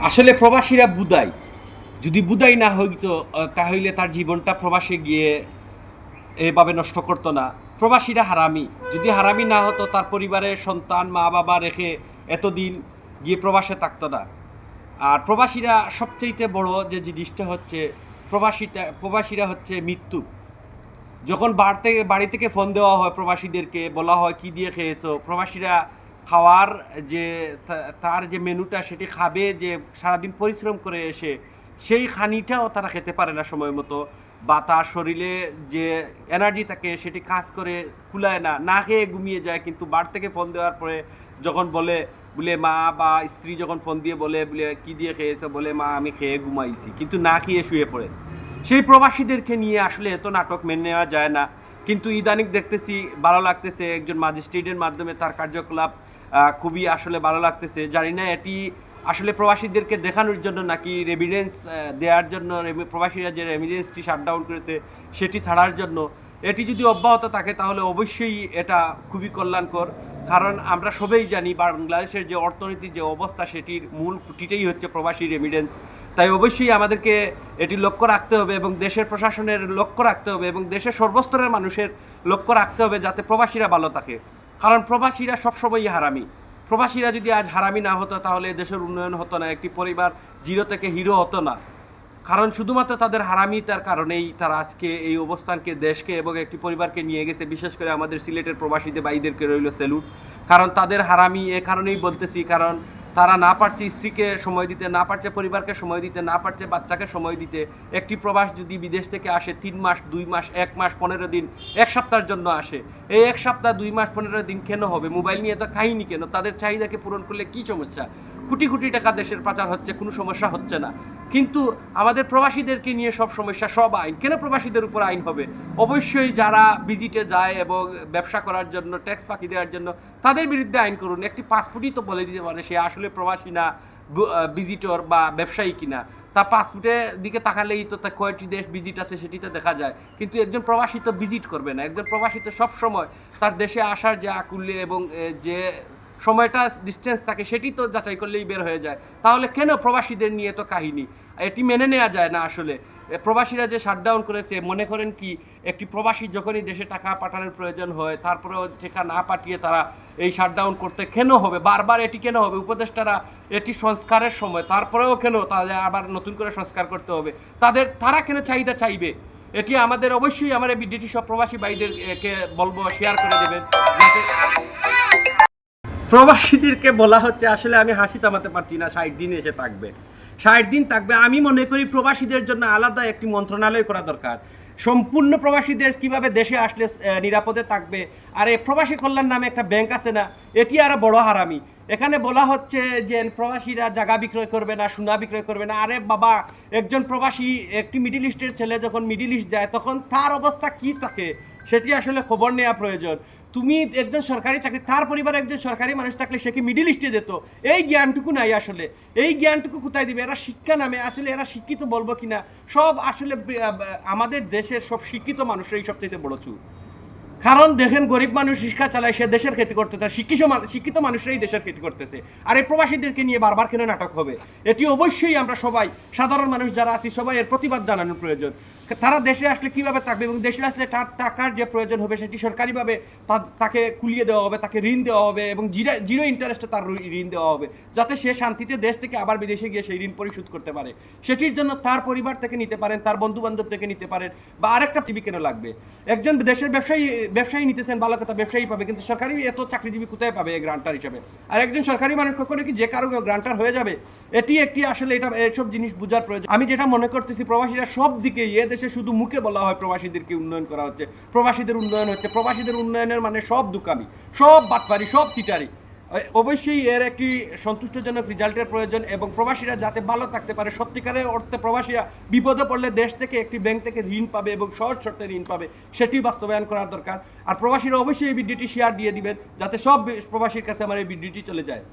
আসলে প্রবাসীরা বুদাই। যদি বুদাই না হইতো তাহলে তার জীবনটা প্রবাসে গিয়ে এভাবে নষ্ট করতো না। প্রবাসীরা হারামি। যদি হারামি না হতো, তার পরিবারের সন্তান মা বাবা রেখে এতদিন গিয়ে প্রবাসে থাকতো না। আর প্রবাসীরা সবচেয়ে বড় যে জিনিসটা হচ্ছে, প্রবাসীটা, প্রবাসীরা হচ্ছে মৃত্যু। যখন থেকে বাড়ি থেকে ফোন দেওয়া হয় প্রবাসীদেরকে, বলা হয়, কি দিয়ে খেয়েছো? প্রবাসীরা খাওয়ার যে তার যে মেনুটা সেটি খাবে, যে সারাদিন পরিশ্রম করে এসে সেই খানিটাও তারা খেতে পারে না সময় মতো। বা তার শরীরে যে এনার্জি থাকে সেটি কাজ করে, কুলায় না না খেয়ে ঘুমিয়ে যায়। কিন্তু বার থেকে ফোন দেওয়ার পরে যখন বলে বলে, মা বা স্ত্রী যখন ফোন দিয়ে বলে বলে, কি দিয়ে খেয়েছে? বলে, মা, আমি খেয়ে ঘুমাইছি। কিন্তু না খেয়ে শুয়ে পড়ে। সেই প্রবাসীদেরকে নিয়ে আসলে এত নাটক মেনে নেওয়া যায় না। কিন্তু ইদানিং দেখতেছি ভালো লাগতেছে, একজন ম্যাজিস্ট্রেটের মাধ্যমে তার কার্যকলাপ খুবই আসলে ভালো লাগতেছে। জানি না এটি আসলে প্রবাসীদেরকে দেখানোর জন্য নাকি রেভিডেন্স দেওয়ার জন্য প্রবাসীরা যে রেভিডেন্সটি শাটডাউন করেছে, সেটি ছাড়ার জন্য। এটি যদি অব্যাহত থাকে, তাহলে অবশ্যই এটা খুবই কল্যাণকর। কারণ আমরা সবাই জানি, বাংলাদেশের যে অর্থনীতির যে অবস্থা, সেটির মূল খুঁটিটাই হচ্ছে প্রবাসী রেমিডেন্স তাই অবশ্যই আমাদেরকে এটি লক্ষ্য রাখতে হবে এবং দেশের প্রশাসনের লক্ষ্য রাখতে হবে এবং দেশের সর্বস্তরের মানুষের লক্ষ্য রাখতে হবে যাতে প্রবাসীরা ভালো থাকে। কারণ প্রবাসীরা সবসময়ই হারামি। প্রবাসীরা যদি আজ হারামি না হতো, তাহলে দেশের উন্নয়ন হতো না, একটি পরিবার জিরো থেকে হিরো হতো না। কারণ শুধুমাত্র তাদের হারামিতার কারণেই তারা আজকে এই অবস্থানকে, দেশকে এবং একটি পরিবারকে নিয়ে গেছে, বিশেষ করে আমাদের সিলেটের প্রবাসীদের ভাইদেরকে রইল স্যালুট কারণ তাদের হারামি এ কারণেই বলতেছি, কারণ তারা না পারছে স্ত্রীকে সময় দিতে, না পারছে পরিবারকে সময় দিতে, না পারছে বাচ্চাকে সময় দিতে, একটি প্রবাস যদি বিদেশ থেকে আসে, তিন মাস, দুই মাস, এক মাস, পনেরো দিন, এক সপ্তাহের জন্য আসে। এই এক সপ্তাহ, দুই মাস, পনেরো দিন কেন হবে? মোবাইল নিয়ে তো খাইনি কেন? তাদের চাহিদাকে পূরণ করলে কি সমস্যা? কোটি কোটি টাকা দেশের পাচার হচ্ছে, কোনো সমস্যা হচ্ছে না। কিন্তু আমাদের প্রবাসীদেরকে নিয়ে সব সমস্যা, সব আইন। কেন প্রবাসীদের উপর আইন হবে? অবশ্যই যারা ভিজিটে যায় এবং ব্যবসা করার জন্য, ট্যাক্স ফাঁকি দেওয়ার জন্য, তাদের বিরুদ্ধে আইন করুন। একটি পাসপোর্টই তো বলে দিতে পারে, সে আসলে প্রবাসী না ভিজিটর বা ব্যবসায়ী কিনা। তার পাসপোর্টের দিকে তাকালেই তো তা কয়টি দেশ ভিজিট আছে, সেটিতে দেখা যায়। কিন্তু একজন প্রবাসী তো ভিজিট করবে না। একজন প্রবাসী তো সবসময় তার দেশে আসার যে আকুল্যে এবং যে সময়টা ডিস্টেন্স থাকে, সেটি তো যাচাই করলেই বের হয়ে যায়। তাহলে কেন প্রবাসীদের নিয়ে তো কাহিনী? এটি মেনে নেওয়া যায় না আসলে। প্রবাসীরা যে শাটডাউন করেছে, মনে করেন কি? একটি প্রবাসী যখনই দেশে টাকা পাঠানোর প্রয়োজন হয়, তারপরেও টাকা না পাঠিয়ে তারা এই শাটডাউন করতে কেন হবে? বারবার এটি কেন হবে? উপদেষ্টারা এটি সংস্কারের সময়, তারপরেও কেন তাদের আবার নতুন করে সংস্কার করতে হবে? তাদের, তারা কেন চাহিদা চাইবে? এটি আমাদের অবশ্যই, আমার এই বিডিটি সব প্রবাসী ভাইদেরকে বলব শেয়ার করে দেবেন, যাতে প্রবাসীদেরকে বলা হচ্ছে, আসলে আমি হাসি থামাতে পারছি না, ষাট দিন এসে থাকবে। ষাট দিন থাকবে, আমি মনে করি প্রবাসীদের জন্য আলাদা একটি মন্ত্রণালয় করা দরকার। সম্পূর্ণ প্রবাসীদের কীভাবে দেশে আসলে নিরাপদে থাকবে? আর এই প্রবাসী কল্যাণ নামে একটা ব্যাংক আছে না, এটি আরও বড় হারামি। এখানে বলা হচ্ছে যে, প্রবাসীরা জায়গা বিক্রয় করবে না, সোনা বিক্রয় করবে না। আরে, বাবা, একজন প্রবাসী একটি মিডিল ইস্টের ছেলে যখন মিডিল ইস্ট যায়, তখন তার অবস্থা কি থাকে? সেটি আসলে খবর নেওয়া প্রয়োজন। তুমি একজন সরকারি চাকরি, তার পরিবারে একজন সরকারি মানুষ থাকলে সে কি মিডিল ইস্টে যেত? এই জ্ঞানটুকু নাই আসলে। এই জ্ঞানটুকু কোথায় দিবে? এরা শিক্ষা নামে, আসলে এরা শিক্ষিত বলব কিনা? সব আসলে আমাদের দেশের সব শিক্ষিত মানুষরাই সবচেয়ে বড় চুর কারণ দেখেন, গরিব মানুষ রিক্সা চালায়, সে দেশের ক্ষতি করতে তার শিক্ষিত শিক্ষিত মানুষরাই দেশের ক্ষতি করতেছে। আর এই প্রবাসীদেরকে নিয়ে বারবার কেন নাটক হবে। এটি অবশ্যই আমরা সবাই, সাধারণ মানুষ যারা আছি, সবাই এর প্রতিবাদ জানানোর প্রয়োজন। তারা দেশে আসলে কীভাবে থাকবে এবং দেশে আসলে তার টাকার যে প্রয়োজন হবে সেটি সরকারিভাবে তাকে কুলিয়ে দেওয়া হবে, তাকে ঋণ দেওয়া হবে এবং জিরো জিরো ইন্টারেস্টে তার ঋণ দেওয়া হবে যাতে সে শান্তিতে দেশ থেকে আবার বিদেশে গিয়ে সেই ঋণ পরিশোধ করতে পারে। সেটির জন্য তার পরিবার থেকে নিতে পারেন, তার বন্ধু বান্ধব থেকে নিতে পারেন বা আরেকটা টিভি কেন লাগবে। একজন দেশের ব্যবসায়ী ব্যবসায়ী নিতেছেন, ভালো কথা, ব্যবসায়ী পাবে কিন্তু সরকারি এত চাকরিজীবী কোথায় পাবে এই গ্রান্টার হিসাবে? আর একজন সরকারি মানুষ কখনো কি যে কারও গ্রান্টার হয়ে যাবে? এটি একটি আসলে এটা এসব জিনিস বোঝার প্রয়োজন। আমি যেটা মনে করতেছি, প্রবাসীরা সব দিকে এ দেশে শুধু মুখে বলা হয় প্রবাসীদেরকে উন্নয়ন করা হচ্ছে। প্রবাসীদের উন্নয়ন হচ্ছে। প্রবাসীদের উন্নয়নের মানে সব দুকামি সব বাটপারি, সব সিটারি। অবশ্যই এর একটি সন্তুষ্টজনক রেজাল্টের প্রয়োজন এবং প্রবাসীরা যাতে ভালো থাকতে পারে, সত্যিকারের অর্থে প্রবাসীরা বিপদে পড়লে দেশ থেকে একটি ব্যাংক থেকে ঋণ পাবে এবং সহজ শর্তে ঋণ পাবে, সেটি বাস্তবায়ন করার দরকার। আর প্রবাসীরা অবশ্যই এই ভিডিওটি শেয়ার দিয়ে দিবেন, যাতে সব প্রবাসীর কাছে আমার এই ভিডিওটি চলে যায়।